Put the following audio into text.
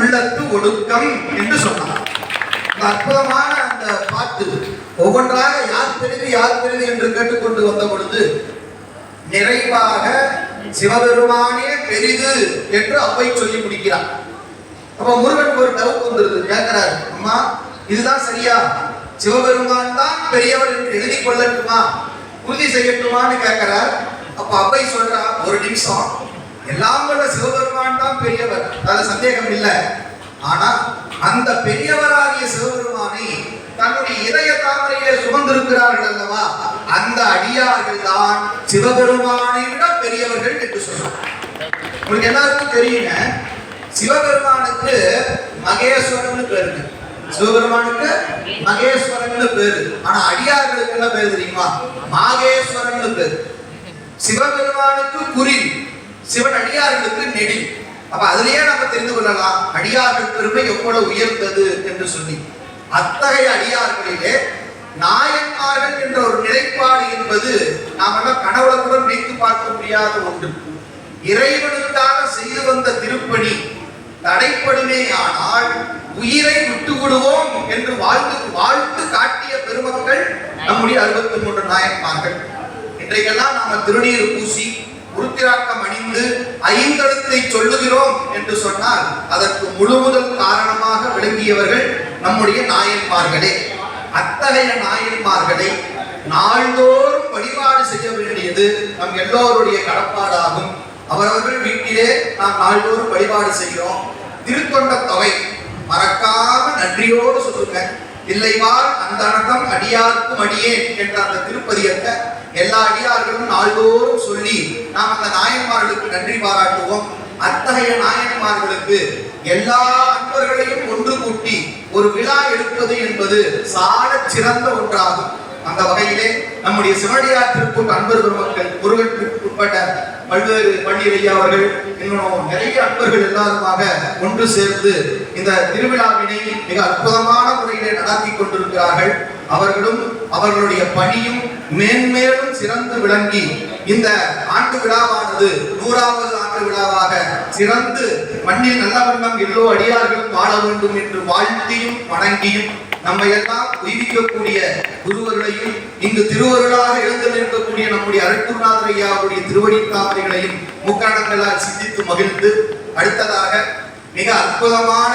உள்ளத்து ஒடுக்கம் என்று சொன்னார். அற்புதமான அந்த பாட்டு ஒவ்வொன்றாக யார் பெரிது யார் பெரிது என்று கேட்டுக்கொண்டு வந்த பொழுது நிறைவாக சிவபெருமானே பெரிது என்று அவ்வை சொல்லி முடிக்கிறார். அப்ப முருகன் ஒரு டவுட் வந்துருது. கேட்கிறாரு அம்மா இதுதான் சரியா? சிவபெருமான் தான் பெரியவர் என்று எழுதி கொள்ளட்டுமா? உறுதி செய்யட்டுமான்னு கேட்கிறார் அப்ப அப்பை சொல்றா ஒரு நிமிஷம். எல்லாம் வல்ல சிவபெருமான் தான் பெரியவர். அதுல சந்தேகம் இல்லை. ஆனா அந்த பெரியவராகிய சிவபெருமானை தன்னுடைய இதய தாமரையிலே சுமந்திருக்கிறார்கள் அல்லவா? அந்த அடியார்கள் தான் சிவபெருமானை விட பெரியவர்கள் என்று சொல்றாங்க. உங்களுக்கு எல்லாருக்கும் தெரியுங்க சிவபெருமானுக்கு மகேஸ்வரன் பேருங்க சிவபெருமானுக்கு மகேஸ்வரன் பேரு ஆனா அடியார்களுக்கு என்ன பேர் தெரியுமா? மாகேஸ்வரன் பேரு சிவபெருமானுக்கு குறி சிவன் நெடி அப்ப அதுலயே நம்ம தெரிந்து கொள்ளலாம் அடியார்கள் பெருமை எவ்வளவு உயர்ந்தது என்று சொல்லி. அத்தகைய அடியார்களிலே நாயன்மார்கள் என்ற ஒரு நிலைப்பாடு என்பது நாம் எல்லாம் கனவுல கூட நினைத்து பார்க்க முடியாத ஒன்று. இறைவனுக்காக செய்து வந்த திருப்பணி தடைப்படுமே ஆனால் உயிரை விட்டு விடுவோம் என்று வாழ்த்து வாழ்த்து காட்டிய பெருமக்கள் நம்முடைய அறுபத்தி மூன்று நாயன்மார்கள். இன்றைக்கெல்லாம் நாம திருநீர் பூசி உருத்திராக்கம் அணிந்து ஐந்தெழுத்தை சொல்லுகிறோம் என்று சொன்னால் அதற்கு முழுமுதல் காரணமாக விளங்கியவர்கள் நம்முடைய நாயன்மார்களே. அத்தகைய நாயன்மார்களை நாள்தோறும் வழிபாடு செய்ய வேண்டியது நம் எல்லோருடைய கடப்பாடாகும். அவரவர்கள் வீட்டிலே நாம் நாள்தோறும் வழிபாடு செய்கிறோம். திருத்தொண்ட தொகை. மறக்காம நன்றியோடு சொல்லுங்க. இல்லைவார் அந்த அனகம் அடியார்க்கும் அடியேன் என்ற அந்த திருப்பதியத்தை எல்லா அடியார்களும் நாம் அந்த நாயன்மார்களுக்கு நன்றி பாராட்டுவோம். அத்தகைய நாயன்மார்களுக்கு எல்லா அன்பர்களையும் ஒன்று கூட்டி ஒரு விழா எடுப்பது என்பது சால சிறந்த ஒன்றாகும். அந்த வகையிலே நம்முடைய சிவடியார் திருப்பூர் அன்பர் பெருமக்கள் முருகனுக்கு உட்பட்ட பல்வேறு பண்டிகை அவர்கள் இன்னும் நிறைய அன்பர்கள் எல்லாருமாக ஒன்று சேர்ந்து இந்த திருவிழாவினை மிக அற்புதமான முறையிலே நடத்தி கொண்டிருக்கிறார்கள். அவர்களும் அவர்களுடைய பணியும் மேன்மேலும் சிறந்து விளங்கி இந்த ஆண்டு விழாவானது நூறாவது ஆண்டு விழாவாக சிறந்து மண்ணில் நல்ல வண்ணம் எல்லோ அடியார்களும் வாழ வேண்டும் என்று வாழ்த்தியும் வணங்கியும் நம்மை எல்லாம் உயிரிக்கக்கூடிய குருவர்களையும் இங்கு திருவருளாக எழுந்து நிற்கக்கூடிய நம்முடைய அரட்டுநாதர் ஐயாவுடைய திருவடி தாமரைகளையும் முக்கணங்களால் சிந்தித்து மகிழ்ந்து அடுத்ததாக மிக அற்புதமான